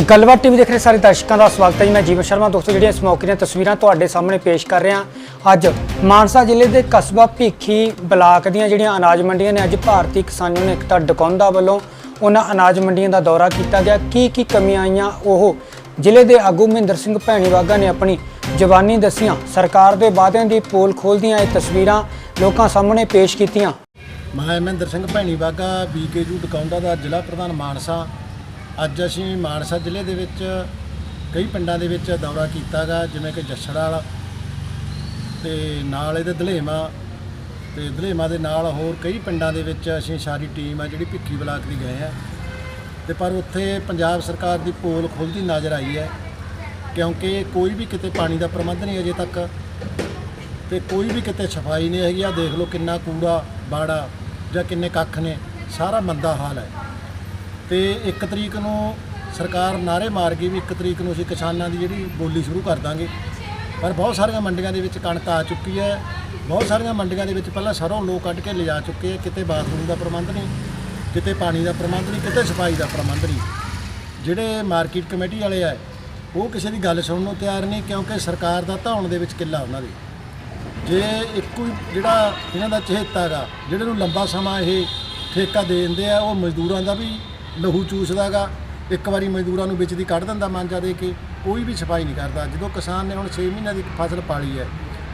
ਗੱਲਬਾਤ ਟੀਵੀ ਦੇਖ ਰਹੇ ਸਾਰੇ ਦਰਸ਼ਕਾਂ ਦਾ ਸਵਾਗਤ ਹੈ ਜੀ। ਮੈਂ ਜੀਵਨ ਸ਼ਰਮਾ, ਦੋਸਤੋ, ਜਿਹੜੀਆਂ ਇਸ ਮੌਕੇ ਦੀਆਂ ਤਸਵੀਰਾਂ ਤੁਹਾਡੇ ਸਾਹਮਣੇ ਪੇਸ਼ ਕਰ ਰਿਹਾ। ਅੱਜ ਮਾਨਸਾ ਜ਼ਿਲ੍ਹੇ ਦੇ ਕਸਬਾ ਭੀਖੀ ਬਲਾਕ ਦੀਆਂ ਜਿਹੜੀਆਂ ਅਨਾਜ ਮੰਡੀਆਂ ਨੇ, ਅੱਜ ਭਾਰਤੀ ਕਿਸਾਨ ਯੂਨੀਅਨ ਏਕਤਾ ਡਕੌਂਦਾ ਵੱਲੋਂ ਉਹਨਾਂ ਅਨਾਜ ਮੰਡੀਆਂ ਦਾ ਦੌਰਾ ਕੀਤਾ ਗਿਆ। ਕੀ ਕੀ ਕਮੀਆਂ ਆਈਆਂ? ਉਹ ਜ਼ਿਲ੍ਹੇ ਦੇ ਆਗੂ ਮਹਿੰਦਰ ਸਿੰਘ ਭੈਣੀਵਾਗਾ ਨੇ ਆਪਣੀ ਜ਼ਬਾਨੀ ਦੱਸੀਆਂ। ਸਰਕਾਰ ਦੇ ਵਾਅਦਿਆਂ ਦੀ ਪੋਲ ਖੋਲ੍ਹਦੀਆਂ ਇਹ ਤਸਵੀਰਾਂ ਲੋਕਾਂ ਸਾਹਮਣੇ ਪੇਸ਼ ਕੀਤੀਆਂ। ਮੈਂ ਮਹਿੰਦਰ ਸਿੰਘ ਭੈਣੀ ਬੀਕੇਯੂ ਡਕਾਉਂਦਾ ਦਾ ਜ਼ਿਲ੍ਹਾ ਪ੍ਰਧਾਨ ਮਾਨਸਾ। ਅੱਜ ਅਸੀਂ ਮਾਨਸਾ ਜ਼ਿਲ੍ਹੇ ਦੇ ਵਿੱਚ ਕਈ ਪਿੰਡਾਂ ਦੇ ਵਿੱਚ ਦੌਰਾ ਕੀਤਾਗਾ, ਜਿਵੇਂ ਕਿ ਜੱਸੜਾਲ ਤੇ ਨਾਲ ਇਹਦੇ ਦਲੇਮਾ ਤੇ ਦਲੇਮਾ ਦੇ ਨਾਲ ਹੋਰ ਕਈ ਪਿੰਡਾਂ ਦੇ ਵਿੱਚ ਅਸੀਂ ਸਾਰੀ ਟੀਮ ਆ ਜਿਹੜੀ ਭਿੱਖੀ ਬਲਾਕ ਦੀ ਗਏ ਆ। ਤੇ ਪਰ ਉੱਥੇ ਪੰਜਾਬ ਸਰਕਾਰ ਦੀ ਪੋਲ ਖੁੱਲ੍ਹਦੀ ਨਜ਼ਰ ਆਈ ਹੈ, ਕਿਉਂਕਿ ਕੋਈ ਵੀ ਕਿਤੇ ਪਾਣੀ ਦਾ ਪ੍ਰਬੰਧ ਨਹੀਂ ਅਜੇ ਤੱਕ ਤੇ ਕੋਈ ਵੀ ਕਿਤੇ ਸਫ਼ਾਈ ਨਹੀਂ ਹੈਗੀ। ਆ ਦੇਖ ਲਓ ਕਿੰਨਾ ਕੂੜਾ, ਬਾੜਾ ਜਾਂ ਕਿੰਨੇ ਕੱਖ ਨੇ, ਸਾਰਾ ਮੰਦਾ ਹਾਲ ਹੈ। ਤੇ 1 ਤਰੀਕ ਨੂੰ ਸਰਕਾਰ ਨਾਰੇ ਮਾਰ ਗਈ ਵੀ 1 ਤਰੀਕ ਨੂੰ ਅਸੀਂ ਕਿਸਾਨਾਂ ਦੀ ਜਿਹੜੀ ਬੋਲੀ ਸ਼ੁਰੂ ਕਰ ਦਾਂਗੇ। ਪਰ ਬਹੁਤ ਸਾਰੀਆਂ ਮੰਡੀਆਂ ਦੇ ਵਿੱਚ ਕਣਕ ਆ ਚੁੱਕੀ ਹੈ। ਬਹੁਤ ਸਾਰੀਆਂ ਮੰਡੀਆਂ ਦੇ ਵਿੱਚ ਪਹਿਲਾਂ ਸਰੋਂ ਲੋਕ ਕੱਢ ਕੇ ਲਿਜਾ ਚੁੱਕੇ ਆ ਕਿਤੇ ਬਾਥਰੂਮ ਦਾ ਪ੍ਰਬੰਧ ਨਹੀਂ, ਕਿਤੇ ਪਾਣੀ ਦਾ ਪ੍ਰਬੰਧ ਨਹੀਂ, ਕਿਤੇ ਸਫ਼ਾਈ ਦਾ ਪ੍ਰਬੰਧ ਨਹੀਂ। ਜਿਹੜੇ ਮਾਰਕੀਟ ਕਮੇਟੀ ਵਾਲੇ ਆ, ਉਹ ਕਿਸੇ ਦੀ ਗੱਲ ਸੁਣਨ ਨੂੰ ਤਿਆਰ ਨਹੀਂ ਕਿਉਂਕਿ ਸਰਕਾਰ ਦਾ ਧੌਣ ਦੇ ਵਿੱਚ ਕਿੱਲਾ ਉਹਨਾਂ ਦੇ। ਜੇ ਇੱਕੋ ਹੀ ਜਿਹੜਾ ਇਹਨਾਂ ਦਾ ਚਹੇਤਾ ਹੈਗਾ ਜਿਹੜੇ ਨੂੰ ਲੰਬਾ ਸਮਾਂ ਇਹ ਠੇਕਾ ਦੇ ਦਿੰਦੇ ਆ, ਉਹ ਮਜ਼ਦੂਰਾਂ ਦਾ ਵੀ ਲਹੂ ਚੂਸਦਾ ਹੈਗਾ, ਇੱਕ ਵਾਰੀ ਮਜ਼ਦੂਰਾਂ ਨੂੰ ਵਿੱਚ ਦੀ ਕੱਢ ਦਿੰਦਾ ਮਾਂਜਾ ਦੇ ਕੇ, ਕੋਈ ਵੀ ਸਫ਼ਾਈ ਨਹੀਂ ਕਰਦਾ। ਜਦੋਂ ਕਿਸਾਨ ਨੇ ਹੁਣ 6 ਮਹੀਨਿਆਂ ਦੀ ਫਸਲ ਪਾਲੀ ਹੈ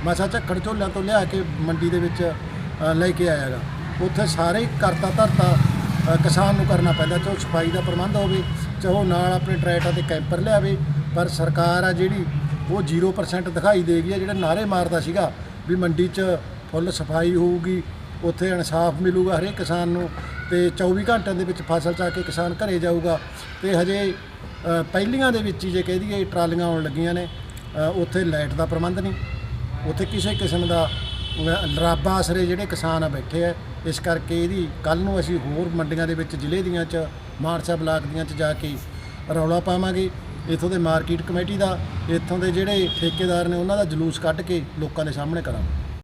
ਮਸਾ ਝੱਖੜ ਝੋਲਿਆਂ ਤੋਂ ਲਿਆ ਕੇ ਮੰਡੀ ਦੇ ਵਿੱਚ ਲੈ ਕੇ ਆਇਆਗਾ ਉੱਥੇ ਸਾਰੇ ਕਰਤਾ ਧਰਤਾ ਕਿਸਾਨ ਨੂੰ ਕਰਨਾ ਪੈਂਦਾ, ਚਾਹੇ ਸਫ਼ਾਈ ਦਾ ਪ੍ਰਬੰਧ ਹੋਵੇ, ਚਾਹੇ ਉਹ ਨਾਲ ਆਪਣੇ ਟਰੈਕਟਰ ਤੇ ਕੈਂਪਰ ਲਿਆਵੇ, ਪਰ ਸਰਕਾਰ ਆ ਜਿਹੜੀ, ਉਹ 0% ਦਿਖਾਈ ਦੇ ਗਈ ਹੈ ਜਿਹੜਾ ਨਾਰੇ ਮਾਰਦਾ ਸੀਗਾ ਵੀ ਮੰਡੀ 'ਚ ਫੁੱਲ ਸਫ਼ਾਈ ਹੋਊਗੀ, ਉੱਥੇ ਇਨਸਾਫ ਮਿਲੂਗਾ ਹਰੇਕ ਕਿਸਾਨ ਨੂੰ। ਤੇ 24 ਘੰਟਿਆਂ ਦੇ ਵਿੱਚ ਫਸਲ ਚਾ ਕੇ ਕਿਸਾਨ ਘਰੇ ਜਾਊਗਾ ਤੇ ਹਜੇ ਪਹਿਲੀਆਂ ਦੇ ਵਿੱਚ ਹੀ ਜੇ ਕਹਿ ਦਈਏ ਟਰਾਲੀਆਂ ਆਉਣ ਲੱਗੀਆਂ ਨੇ ਉੱਥੇ ਲਾਈਟ ਦਾ ਪ੍ਰਬੰਧ ਨਹੀਂ। ਉੱਥੇ ਕਿਸੇ ਕਿਸਮ ਦਾ ਅ, ਆਸਰੇ ਜਿਹੜੇ ਕਿਸਾਨ ਆ ਬੈਠੇ ਆ ਇਸ ਕਰਕੇ ਇਹਦੀ ਕੱਲ ਨੂੰ ਅਸੀਂ ਹੋਰ ਮੰਡੀਆਂ ਦੇ ਵਿੱਚ ਜ਼ਿਲ੍ਹੇ ਦੀਆਂ ਚ ਮਾਨਸਾ ਬਲਾਕ ਦੀਆਂ ਚ ਜਾ ਕੇ ਰੌਲਾ ਪਾਵਾਂਗੇ। ਇੱਥੋਂ ਦੇ ਮਾਰਕੀਟ ਕਮੇਟੀ ਦਾ ਇੱਥੋਂ ਦੇ ਜਿਹੜੇ ਠੇਕੇਦਾਰ ਨੇ ਉਹਨਾਂ ਦਾ ਜਲੂਸ ਕੱਢ ਕੇ ਲੋਕਾਂ ਦੇ ਸਾਹਮਣੇ ਕਰਾਂਗੇ।